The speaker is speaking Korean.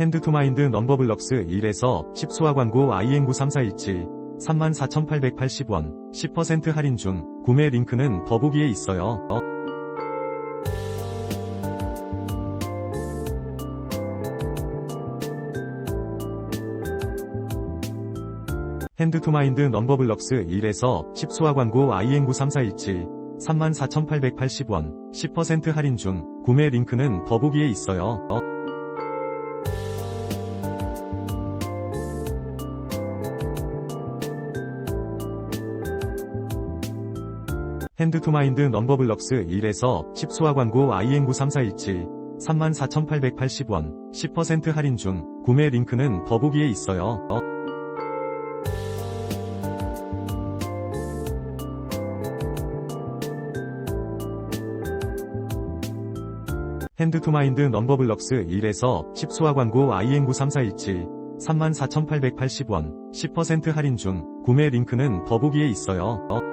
핸드투마인드 넘버블럭스 1에서 10수화 광고 IN93427 34,880원 10% 할인 중 구매 링크는 더보기에 있어요. 어? 핸드투마인드 넘버블럭스 1에서 10수화 광고 IN93427 34,880원 10% 할인 중 구매 링크는 더보기에 있어요. 어? 핸드투마인드 넘버블럭스 1에서 10수화 광고 IN93427 34,880원 10% 할인 중 구매 링크는 더보기에 있어요. 어? 핸드투마인드 넘버블럭스 1에서 10수화 광고 IN93427 34,880원 10% 할인 중 구매 링크는 더보기에 있어요. 어?